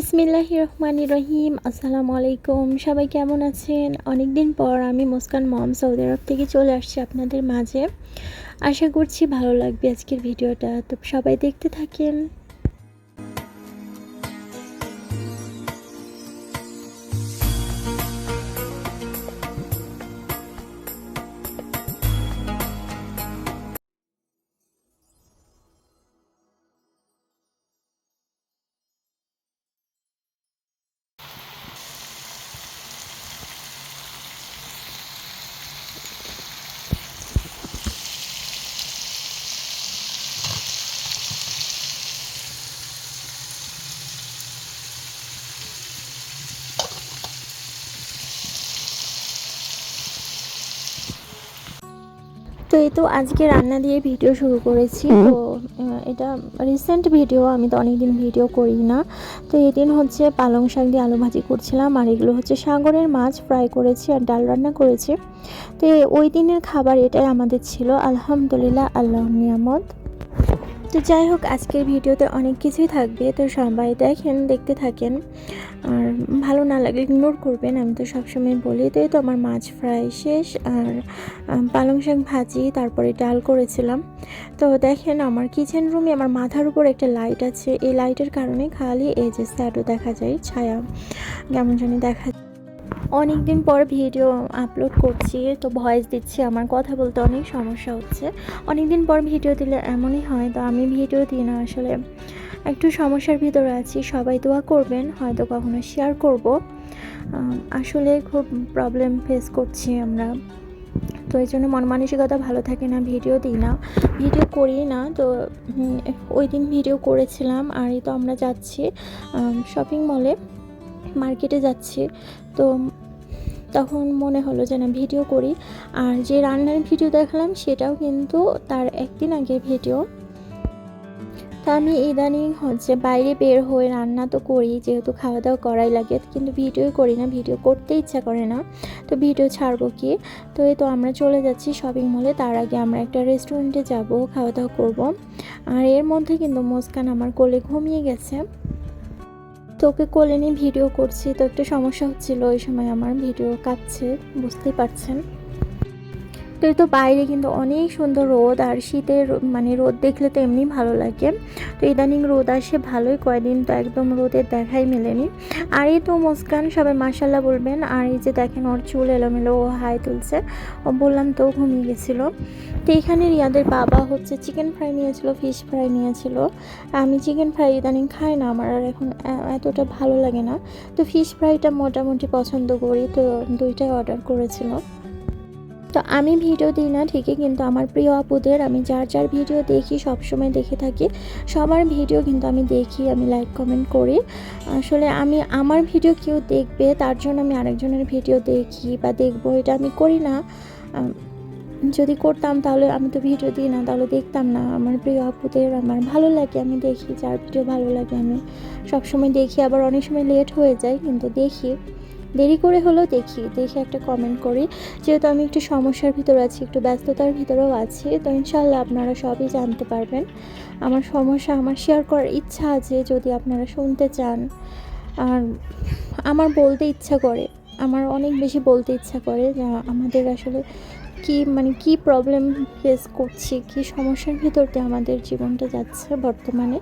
বিসমিল্লাহ রহমান রহিম আসসালামু আলাইকুম সবাই কেমন আছেন? অনেক দিন পর আমি মুস্কান মম সৌদি আরব থেকে চলে আসছি আপনাদের মাঝে। আশা করছি ভালো লাগবে আজকের ভিডিওটা। তো সবাই দেখতে থাকেন। তো এই তো আজকে রান্না দিয়ে ভিডিও শুরু করেছি। তো এটা রিসেন্ট ভিডিও আমি তো অনেকদিন ভিডিও করি না। তো এদিন হচ্ছে পালং শাক দিয়ে আলু ভাজি করছিলাম আর এগুলো হচ্ছে সাগরের মাছ ফ্রাই করেছি আর ডাল রান্না করেছি। তো ওই দিনের খাবার এটাই আমাদের ছিল। আলহামদুলিল্লাহ আল্লাহ নিয়ামত। তো যাই হোক আজকের ভিডিওতে অনেক কিছুই থাকবে। তো সবাই দেখেন দেখতে থাকেন। আর ভালো না লাগলে ইগনোর করবেন, আমি তো সবসময় বলি তো তো আমার মাছ ফ্রাই শেষ, আর পালং শাক ভাজি, তারপরে ডাল করেছিলাম। তো দেখেন আমার কিচেন রুমে আমার মাথার উপর একটা লাইট আছে। এই লাইটের কারণে খালি এই যে স্যাডও দেখা যায়, ছায়া কেমন জানি দেখা অনেক দিন পর ভিডিও আপলোড করছি, তো ভয়েস দিচ্ছি, আমার কথা বলতে অনেক সমস্যা হচ্ছে। অনেক দিন পর ভিডিও দিলে এমনই হয়, তো আমি ভিডিও দিই না আসলে। একটু সমস্যার ভিতরে আছি। সবাই দোয়া করবেন, হয়তো কখনো শেয়ার করব। আসলে খুব প্রবলেম ফেস করছি আমরা। তো এই জন্য মন মানসিকতা ভালো থাকে না ভিডিও দিই না। ভিডিও করি না, তো ওই দিন ভিডিও করেছিলাম। আর এই তো আমরা যাচ্ছি শপিং মলে মার্কেটে যাচ্ছি। তো তখন মনে হলো যে না ভিডিও করি। আর যে রান্নার ভিডিও দেখালাম, সেটাও কিন্তু তার একদিন আগে ভিডিও তা আমি ইদানিং হচ্ছে বাইরে বের হয়ে রান্না তো করি, যেহেতু খাওয়া দাওয়া করাই লাগে, কিন্তু ভিডিও করি না, ভিডিও করতে ইচ্ছা করে না। তো ভিডিও ছাড়বো কি? তো এই তো আমরা চলে যাচ্ছি শপিং মলে তার আগে আমরা একটা রেস্টুরেন্টে যাব খাওয়া দাওয়া করব। আর এর মধ্যে কিন্তু মুস্কান আমার কোলে ঘুমিয়ে গেছে। তো ওকে কোলে নিয়ে ভিডিও করছি, তো একটু সমস্যা হচ্ছিল, ওই সময় আমার ভিডিও কাটছে বুঝতেই পারছেন। তো তো বাইরে কিন্তু অনেক সুন্দর রোদ আর শীতের মানে রোদ দেখলে তো এমনি ভালো লাগে। তো ইদানিং রোদ আসে ভালোই কয়দিন তো একদম রোদের দেখাই মেলেনি। আর এই তো মুস্কান, সবাই মাসাল্লাহ বলবেন। আর এই যে দেখেন, ওর চুল এলোমেলো, ও হাই তুলছে। ও বললাম, তো ঘুমিয়ে গেছিল? তো এখানে রিয়াদের বাবা হচ্ছে চিকেন ফ্রাই নিয়েছিল ফিশ ফ্রাই নিয়েছিল। আমি চিকেন ফ্রাই ইদানিং খাই না আমার, আর এখন এতটা ভালো লাগে না। তো ফিশ ফ্রাইটা মোটামুটি পছন্দ করি, তো দুইটাই অর্ডার করেছিল তো আমি ভিডিও দিই না, ঠিকই, কিন্তু আমার প্রিয় আপুদের আমি যার যার ভিডিও দেখি, সবসময় দেখে থাকি। সবার ভিডিও কিন্তু আমি দেখি, আমি লাইক কমেন্ট করি। আসলে আমি, আমার ভিডিও কেউ দেখবে, তার জন্য আমি আরেকজনের ভিডিও দেখি বা দেখব, এটা আমি করি না। যদি করতাম তাহলে আমি তো ভিডিও দিই না, তাহলে দেখতাম না। আমার প্রিয় আপুদের আমার ভালো লাগে, আমি দেখি, যার ভিডিও ভালো লাগে আমি সবসময় দেখি। আবার অনেক সময় লেট হয়ে যায়, কিন্তু দেখি। দেরি করে হলেও দেখি, দেখে একটা কমেন্ট করি। যেহেতু আমি একটু সমস্যার ভিতর আছি, একটু ব্যস্ততার ভিতরেও আছি, তো ইনশাল্লাহ আপনারা সবই জানতে পারবেন। আমার সমস্যা, আমার শেয়ার করার ইচ্ছা আছে যদি আপনারা শুনতে চান। আর আমার বলতে ইচ্ছা করে, আমার অনেক বেশি বলতে ইচ্ছা করে, যা আমাদের আসলে কি মানে কি প্রবলেম ফেস করছি, কি সমস্যার ভিতর দিয়ে আমাদের জীবনটা যাচ্ছে বর্তমানে।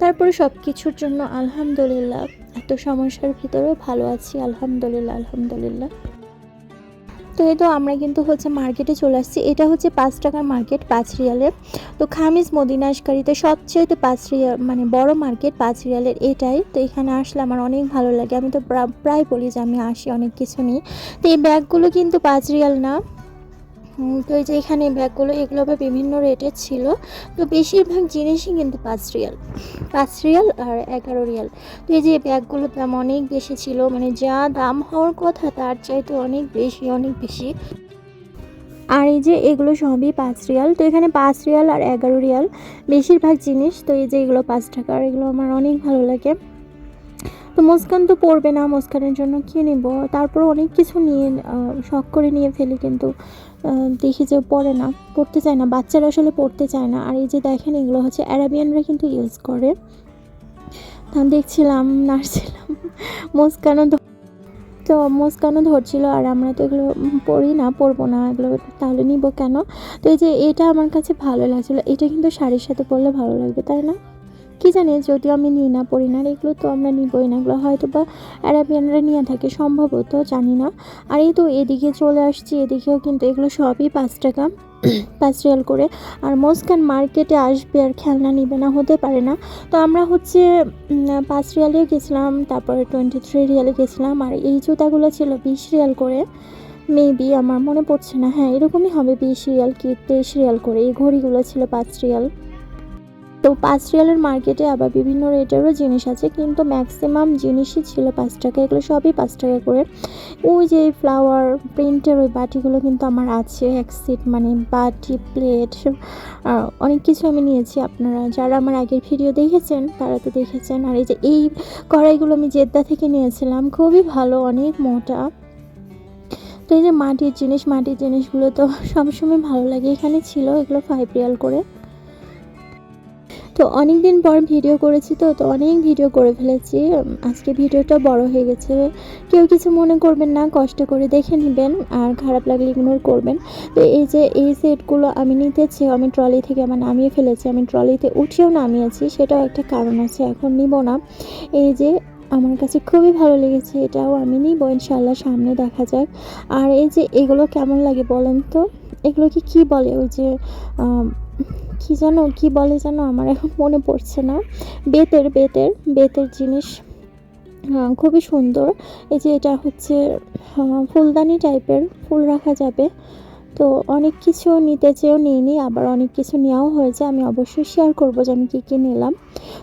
তারপরে সব কিছুর জন্য আলহামদুলিল্লাহ, এত সমস্যার ভিতরেও ভালো আছি, আলহামদুলিল্লাহ আলহামদুলিল্লাহ। তো এই তো আমরা কিন্তু হচ্ছে মার্কেটে চলে আসছি। এটা হচ্ছে পাঁচ টাকার মার্কেট পাঁচ রিয়ালে। তো খামিজ মদিনাশকারিতে সবচেয়ে পাঁচ রিয়াল মানে বড় মার্কেট পাঁচ রিয়ালের এটাই। তো এখানে আসলে আমার অনেক ভালো লাগে। আমি তো প্রায় বলি যে আমি আসি, অনেক কিছু নিই। তো এই ব্যাগগুলো কিন্তু পাঁচ রিয়াল না। তো এই যে এখানে ব্যাগগুলো, এগুলো আবার বিভিন্ন রেটের ছিল। তো বেশিরভাগ জিনিসই কিন্তু পাঁচ রিয়াল। পাঁচ রিয়াল আর এগারো রিয়াল। তো এই যে ব্যাগগুলোর দাম অনেক বেশি ছিল মানে যা দাম হওয়ার কথা তার চাইতে অনেক বেশি অনেক বেশি। আর এই যে এগুলো সবই পাঁচ রিয়াল। তো এখানে পাঁচ রিয়াল আর এগারো রিয়াল। বেশিরভাগ জিনিস, তো এই যে এগুলো পাঁচ টাকার এগুলো আমার অনেক ভালো লাগে। তো মুস্কান তো পড়বে না, মুস্কানের জন্য কী নেব। তারপর অনেক কিছু নিয়ে শখ করে নিয়ে ফেলি কিন্তু দেখি যে পড়ে না, পড়তে চায় না, বাচ্চারা আসলে পড়তে চায় না। আর এই যে দেখেন, এগুলো হচ্ছে অ্যারাবিয়ানরা কিন্তু ইউজ করে। তা দেখছিলাম, নাড়ছিলাম, মুস্কানও তো মুস্কানও ধরছিল, আর আমরা তো এগুলো পড়ি না পরবো না, এগুলো তাহলে নিব কেন? তো এই যে এটা আমার কাছে ভালো লাগছিল, এটা কিন্তু শাড়ির সাথে পরলে ভালো লাগবে, তাই না? কি জানি, যদিও আমি নিই না পড়ি না এগুলো তো আমরা নিবই না, এগুলো হয়তো বা অ্যারাবিয়ানরা নিয়ে থাকে সম্ভবত জানি না। আর এই তো এদিকে চলে আসছি, এদিকেও কিন্তু এগুলো সবই পাঁচ টাকা, পাঁচ রিয়াল করে। আর মুস্কান মার্কেটে আসবে আর খেলনা নিবে না, হতে পারে না। তো আমরা হচ্ছে পাঁচ রিয়ালে গেছিলাম, তারপরে টোয়েন্টি থ্রি রিয়ালে গেছিলাম, আর এই জুতাগুলো ছিল বিশ রিয়াল করে। মেবি আমার মনে পড়ছে না হ্যাঁ এরকমই হবে বিশ রিয়াল কি তেইশ রিয়াল করে, এই ঘড়িগুলো ছিল পাঁচ রিয়াল। তো পাঁচ রিয়ালের মার্কেটে আবার বিভিন্ন রেটেরও জিনিস আছে, কিন্তু ম্যাক্সিমাম জিনিসই ছিল পাঁচ টাকা, এগুলো সবই পাঁচ টাকা করে। ওই যে ফ্লাওয়ার প্রিন্টের ওই বাটিগুলো কিন্তু আমার আছে, এক সিট মানে বাটি প্লেট অনেক কিছু আমি নিয়েছি আপনারা। যারা আমার আগের ভিডিও দেখেছেন, তারা তো দেখেছেন। আর এই যে এই কড়াইগুলো আমি জেদ্দা থেকে নিয়েছিলাম, খুবই ভালো, অনেক মোটা। তো এই যে মাটির জিনিস, মাটির জিনিসগুলো তো সবসময় ভালো লাগে, এখানে ছিল, এগুলো ফাইভ রিয়াল করে। তো অনেক দিন পর ভিডিও করেছি তো তো অনেক ভিডিও করে ফেলেছি। আজকে ভিডিওটা বড় হয়ে গেছে। কেউ কিছু মনে করবেন না, কষ্ট করে দেখে নেবেন আর খারাপ লাগলে ইগনোর করবেন। তো এই যে এই সেটগুলো আমি নিতে চেয়েও আমি ট্রলি থেকে আমার নামিয়ে ফেলেছি, আমি ট্রলিতে উঠেও নামিয়েছি, সেটাও একটা কারণ আছে, এখন নিব না। এই যে আমার কাছে খুবই ভালো লেগেছে, এটাও আমি নিব ইনশাল্লাহ সামনে দেখা যাক। আর এই যে এগুলো কেমন লাগে বলেন তো? এগুলোকে কি বলে? ওই যে কি জানো, কি বলে যেন আমার এখন মনে পড়ছে না। বেতের বেতের বেতের জিনিস। খুবই সুন্দর। এই যে এটা হচ্ছে ফুলদানি টাইপের ফুল রাখা যাবে। তো অনেক কিছু নিতে চেয়েও নিইনি, আবার অনেক কিছু নেওয়াও হয়েছে। আমি অবশ্যই শেয়ার করব যে আমি কী কী নিলাম।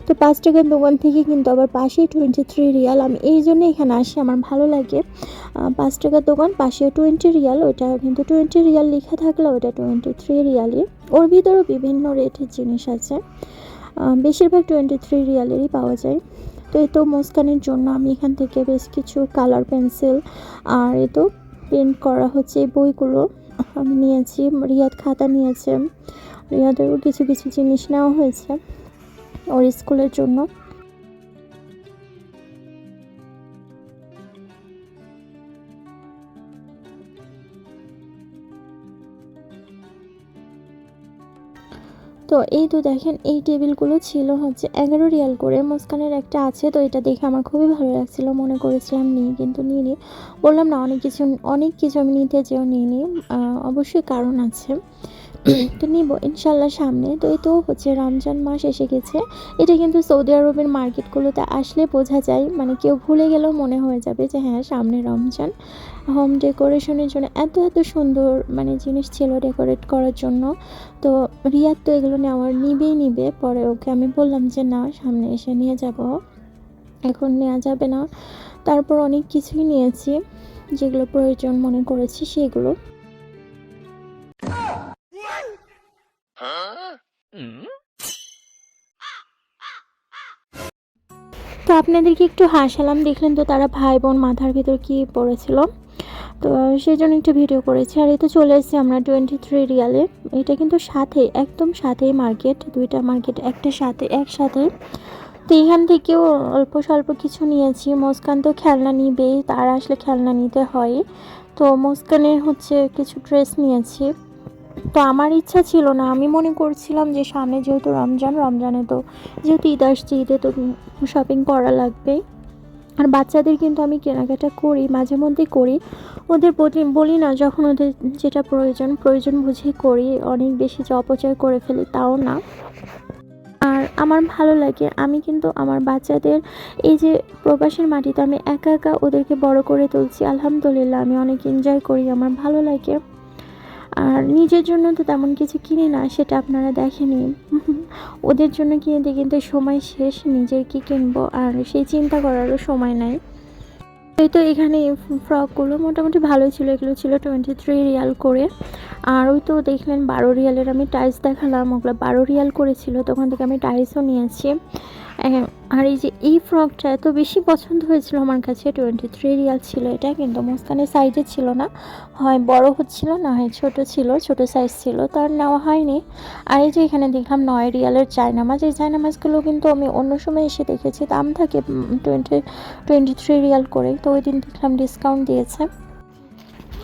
তো পাঁচ টাকার দোকান থেকে কিন্তু আবার পাশেই টোয়েন্টি থ্রি রিয়াল। আমি এই জন্য এখানে আসি, আমার ভালো লাগে। পাঁচ টাকার দোকান পাশে টোয়েন্টি রিয়াল। ওইটা কিন্তু টোয়েন্টি রিয়াল লেখা থাকলে ওটা টোয়েন্টি থ্রি রিয়ালই। ওর ভিতরেও বিভিন্ন রেটের জিনিস আছে। বেশিরভাগ টোয়েন্টি থ্রি রিয়ালেরই পাওয়া যায়। তো এতো তো মুস্কানের জন্য আমি এখান থেকে বেশ কিছু কালার পেন্সিল আর এতো তো প্রিন্ট করা হচ্ছে বইগুলো। আমি নিয়েছি, রিয়াদ খাতা নিয়েছে। রিয়াদেরও কিছু কিছু জিনিস নেওয়া হয়েছে ওর স্কুলের জন্য। তো এই তো দেখেন, এই টেবিলগুলো ছিল হচ্ছে এগারো রিয়াল করে। মুস্কানের একটা আছে তো এটা দেখে আমার খুবই ভালো লাগছিল, মনে করেছিলাম নিই কিন্তু নিয়ে নিই বললাম না, অনেক কিছু অনেক কিছু আমি নিতে যেও নিয়ে নিই অবশ্যই কারণ আছে। তো নিব, ইনশাল্লাহ সামনে। তো এই তো হচ্ছে রমজান মাস এসে গেছে। এটা কিন্তু সৌদি আরবের মার্কেটগুলোতে আসলে বোঝা যায়। মানে কেউ ভুলে গেলেও মনে হয়ে যাবে যে হ্যাঁ সামনে রমজান। হোম ডেকোরেশনের জন্য এত এত সুন্দর মানে জিনিস ছিল ডেকোরেট করার জন্য। তো রিয়াদ তো এগুলো নেওয়ার নিবেই নিবে। পরে ওকে আমি বললাম যে না, সামনে এসে নিয়ে যাব। এখন নেওয়া যাবে না। তারপর অনেক কিছুই নিয়েছি। যেগুলো প্রয়োজন মনে করেছি সেগুলো। তো আপনাদেরকে একটু হাসালাম, দেখলেন তো তারা ভাই বোন মাথার ভিতর কি পড়েছিল। তো সেই জন্য একটু ভিডিও করেছি। আর এই তো চলে এসেছি আমরা টোয়েন্টি থ্রি রিয়ালে। এটা কিন্তু সাথে, একদম সাথেই মার্কেট দুইটা মার্কেট একটা সাথে, একসাথে। তো এখান থেকেও অল্প স্বল্প কিছু নিয়েছি। মুস্কান তো খেলনা নিবেই, তার আসলে খেলনা নিতে হয়। তো মুস্কানের হচ্ছে কিছু ড্রেস নিয়েছি। তো আমার ইচ্ছা ছিল না। আমি মনে করছিলাম যে সামনে যেহেতু রমজান, রমজানে তো যেহেতু ঈদ আসছে, ঈদে তো শপিং করা লাগবে। আর বাচ্চাদের কিন্তু আমি কেনাকাটা করি, মাঝে মধ্যে করি। ওদের প্রতি বলি না, যখন ওদের যেটা প্রয়োজন প্রয়োজন বুঝেই করি। অনেক বেশি যে অপচয় করে ফেলি তাও না। আর আমার ভালো লাগে, আমি কিন্তু আমার বাচ্চাদের এই যে প্রবাসের মাটিতে আমি একা একা ওদেরকে বড় করে তুলছি, আলহামদুলিল্লাহ, আমি অনেক এনজয় করি, আমার ভালো লাগে। আর নিজের জন্য তো তেমন কিছু কিনি না, সেটা আপনারা দেখেনি ওদের জন্য কিনে কিনতে কিন্তু সময় শেষ, নিজের কি কিনবো? আর সেই চিন্তা করারও সময় নাই। এই তো এখানে ফ্রকগুলো মোটামুটি ভালোই ছিল, এগুলো ছিল টোয়েন্টি থ্রি রিয়াল করে। আর ওই তো দেখলেন বারো রিয়ালের আমি টাইস দেখালাম, ওগুলো বারো রিয়াল করেছিল, তখন থেকে আমি টাইসও নিয়েছি। আর এই যে এই ফ্রকটা এত বেশি পছন্দ হয়েছিল আমার কাছে টোয়েন্টি থ্রি রিয়াল ছিল এটা, কিন্তু মুস্কানের সাইজে ছিল না। হয় বড় হচ্ছিল, না হয় ছোট ছিল, ছোট সাইজ ছিল, তো আর নেওয়া হয়নি। আর এই যে এখানে দেখলাম নয় রিয়ালের চায়নামাজ এই চায়নামাজগুলো কিন্তু আমি অন্য সময় এসে দেখেছি, দাম থাকে টোয়েন্টি টোয়েন্টি থ্রি রিয়াল করে, তো ওই দিন দেখলাম ডিসকাউন্ট দিয়েছে।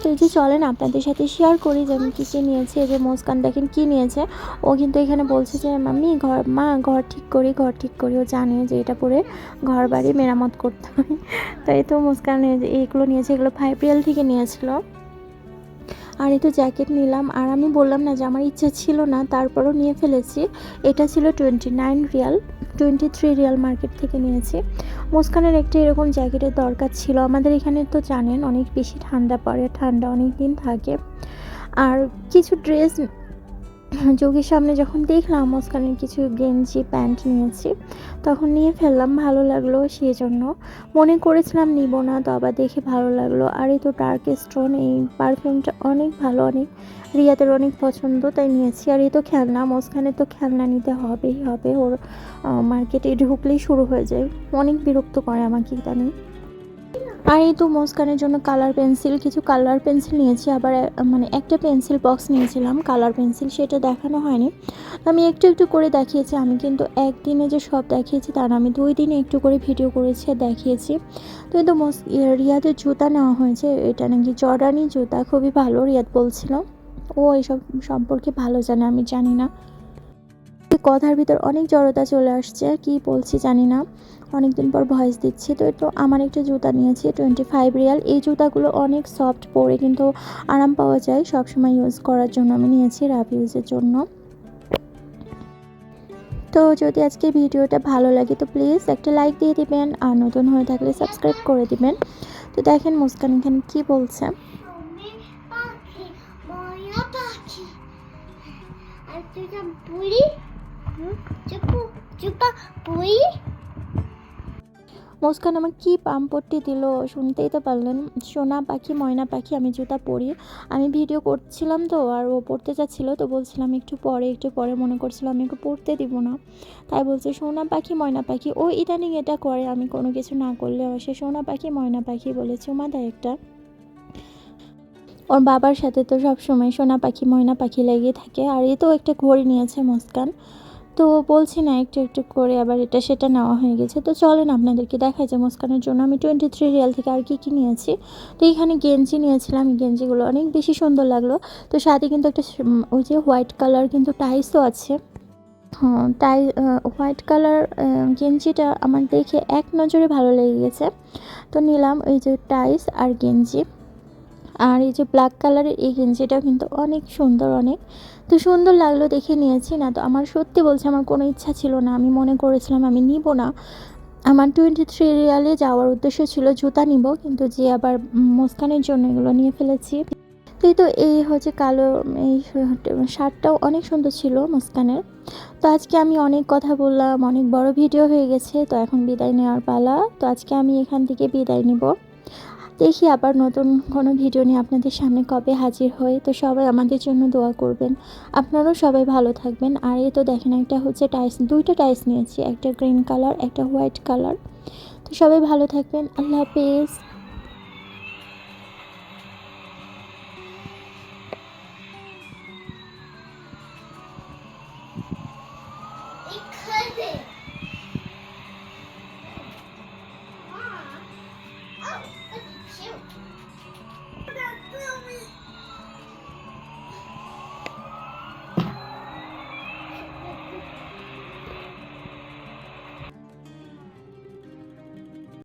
তো এই যে চলেন, আপনাদের সাথে শেয়ার করি যে আমি কী কী নিয়েছি। এই যে মুস্কান, দেখেন কী নিয়েছে। ও কিন্তু এখানে বলছে যে, মাম্মি, ঘর, মা, ঘর ঠিক করি, ঘর ঠিক করি। ও জানে যে এটা পরে ঘর বাড়ি মেরামত করতে হয় তাই তো মুস্কান এইগুলো নিয়েছে, এগুলো ফাইভ রিয়াল থেকে নিয়েছিল। আর একটু জ্যাকেট নিলাম। আর আমি বললাম না যে আমার ইচ্ছা ছিল না, তারপরও নিয়ে ফেলেছি। এটা ছিল twenty nine riyal, twenty three riyal market থেকে নিয়েছি। মুস্কানের একটি এরকম জ্যাকেটের দরকার ছিল। আমাদের এখানে তো জানেন অনেক বেশি ঠান্ডা পড়ে, ঠান্ডা অনেক দিন থাকে। আর কিছু ড্রেস যোগীর সামনে যখন দেখলাম মুস্কানের কিছু গেঞ্জি, প্যান্ট নিয়েছি, তখন নিয়ে ফেললাম, ভালো লাগল সেই জন্য মনে করেছিলাম নিব না, তো আবার দেখে ভালো লাগল। আর এই তো ডার্ক স্টোন এই পারফিউমটা অনেক ভালো, অনেক রিয়াদের অনেক পছন্দ, তাই নিয়েছি। আর এই তো খেলনা মুস্কানে তো খেলনা নিতে হবেই, হবে। ওর মার্কেটে ঢুকলেই শুরু হয়ে যায়। অনেক বিরক্ত করে আমাকে ইদানিং। আর এই তো মুস্কানের জন্য কালার পেন্সিল কিছু কালার পেন্সিল নিয়েছি, আবার মানে একটা পেন্সিল বক্স নিয়েছিলাম কালার পেন্সিল সেটা দেখানো হয়নি। আমি একটু একটু করে দেখিয়েছি, আমি কিন্তু একদিনে যে সব দেখিয়েছি তার আমি দুই দিনে একটু করে ভিডিও করেছি দেখিয়েছি। তো এই তো রিয়াদের জুতা নেওয়া হয়েছে, এটা নাকি জর্ডানি জুতা, খুবই ভালো, রিয়াদ বলছিল। ও এইসব সম্পর্কে ভালো জানে, আমি জানি না। কথার ভিতর অনেক জড়তা চলে আসছে, কি বলছি জানি না। অনেকদিন পর ভয়েস দিচ্ছি। তো তো আমার একটা জুতা নিয়েছি টোয়েন্টি ফাইভ রিয়াল এই জুতাগুলো অনেক সফট পরে কিন্তু আরাম পাওয়া যায় সব সময় ইউজ করার জন্য আমি নিয়েছি রাফ ইউজের জন্য। তো যদি আজকে ভিডিওটা ভালো লাগে তো প্লিজ একটা লাইক দিয়ে দিবেন, আর নতুন হয়ে থাকলে সাবস্ক্রাইব করে দিবেন। তো দেখেন মুস্কান এখানে কী বলছে। বুড়ি। চুপু চুপা আমার কী পাম্পট্টি দিল? শুনতেই তো পারলেন। সোনা পাখি, ময়না পাখি, আমি জুতা পরি। আমি ভিডিও করছিলাম তো, আর ও পড়তে যাচ্ছিল তো বলছিলাম একটু পরে একটু পরে মনে করছিলাম আমি একটু পড়তে দিব না। তাই বলছে, সোনা পাখি, ময়না পাখি, ও ইদানিং এটা করে, আমি কোনো কিছু না করলেও সে সোনা পাখি, ময়না পাখি বলে চুমা দেয় একটা। ওর বাবার সাথে তো সব সময় সোনা পাখি, ময়না পাখি লেগে থাকে, আর এ তো একটা ঘড়ি নিয়েছে মুস্কান। তো বলছি না একটু একটু করে আবার এটা সেটা নেওয়া হয়ে গেছে। তো চলেন আপনাদেরকে দেখাই যে মুস্কানের জন্য আমি টোয়েন্টি থ্রি রিয়াল থেকে আর কী কী নিয়েছি। তো এখানে গেঞ্জি নিয়েছিলাম, গেঞ্জিগুলো অনেক বেশি সুন্দর লাগল। তো সাথে কিন্তু একটা ওই যে হোয়াইট কালার কিন্তু টাইসও আছে। হ্যাঁ টাই হোয়াইট কালার গেঞ্জিটা আমার দেখে এক নজরে ভালো লেগে গেছে। তো নিলাম এই যে টাইস আর গেঞ্জি। আর এই যে ব্ল্যাক কালারের এই গেঞ্জিটাও কিন্তু অনেক সুন্দর অনেক। তো সুন্দর লাগল দেখে নিয়েছি না, তো আমার সত্যি বলছে আমার কোনো ইচ্ছা ছিল না। আমি মনে করেছিলাম আমি নিব না। আমার টোয়েন্টি থ্রি রিয়ালে যাওয়ার উদ্দেশ্য ছিল জুতা নিব, কিন্তু যে আবার মুস্কানের জন্য এগুলো নিয়ে ফেলেছি। তো এই তো এই হচ্ছে কালো, এই শার্টটাও অনেক সুন্দর ছিল মুস্কানের তো আজকে আমি অনেক কথা বললাম, অনেক বড় ভিডিও হয়ে গেছে, তো এখন বিদায় নেওয়ার পালা। তো আজকে আমি এখান থেকে বিদায় নিব। দেখি আবার নতুন কোনো ভিডিও নিয়ে আপনাদের সামনে কবে হাজির হয়ে তো সবাই আমাদের জন্য দোয়া করবেন। আপনারাও সবাই ভালো থাকবেন। আর এ তো দেখেন একটা হচ্ছে টাইস দুইটা টাইস নিয়েছি। একটা গ্রিন কালার, একটা হোয়াইট কালার। তো সবাই ভালো থাকবেন। আল্লাহ হাফেজ।